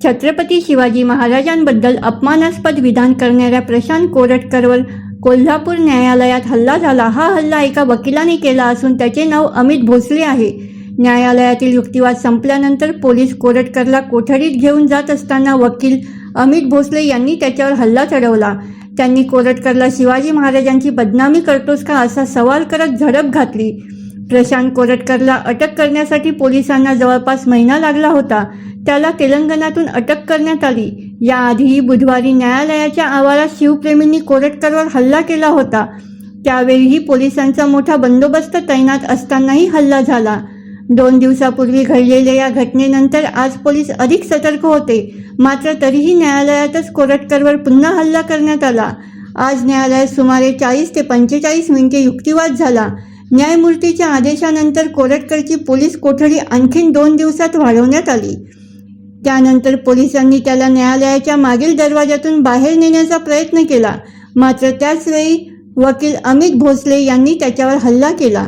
छत्रपती शिवाजी महाराजांबद्दल अपमानास्पद विधान करणाऱ्या प्रशांत कोरटकरवर कोल्हापूर न्यायालयात हल्ला झाला. हा हल्ला एका वकिलाने केला असून त्याचे नाव अमित भोसले आहे. न्यायालयातील युक्तिवाद संपल्यानंतर पोलीस कोरटकरला कोठडीत घेऊन जात असताना वकील अमित भोसले यांनी त्याच्यावर हल्ला चढवला. त्यांनी कोरटकरला शिवाजी महाराजांची बदनामी करतोस का असा सवाल करत झडप घातली. प्रशांत कोरटकरला अटक करण्यासाठी पोलिसांना जवळपास महिना लागला होता. त्याला तेलंगणातून अटक करण्यात आली. याआधीही बुधवारी न्यायालयाच्या आवारात शिवप्रेमींनी कोरटकरवर हल्ला केला होता. त्यावेळीही पोलिसांचा मोठा बंदोबस्त तैनात असतानाही हल्ला झाला. दोन दिवसापूर्वी घडलेल्या या घटनेनंतर आज पोलीस अधिक सतर्क होते. मात्र तरीही न्यायालयातच कोरटकरवर पुन्हा हल्ला करण्यात आला. आज न्यायालयात सुमारे चाळीस ते पंचेचाळीस मिनिटे युक्तिवाद झाला. न्यायमूर्तीच्या आदेशानंतर कोरटकरची पोलीस कोठडी आणखीन दोन दिवसात वाढवण्यात आली. त्यानंतर पोलिसांनी त्याला न्यायालयाच्या मागील दरवाजातून बाहेर नेण्याचा प्रयत्न केला. मात्र त्याच वेळी वकील अमित भोसले यांनी त्याच्यावर हल्ला केला.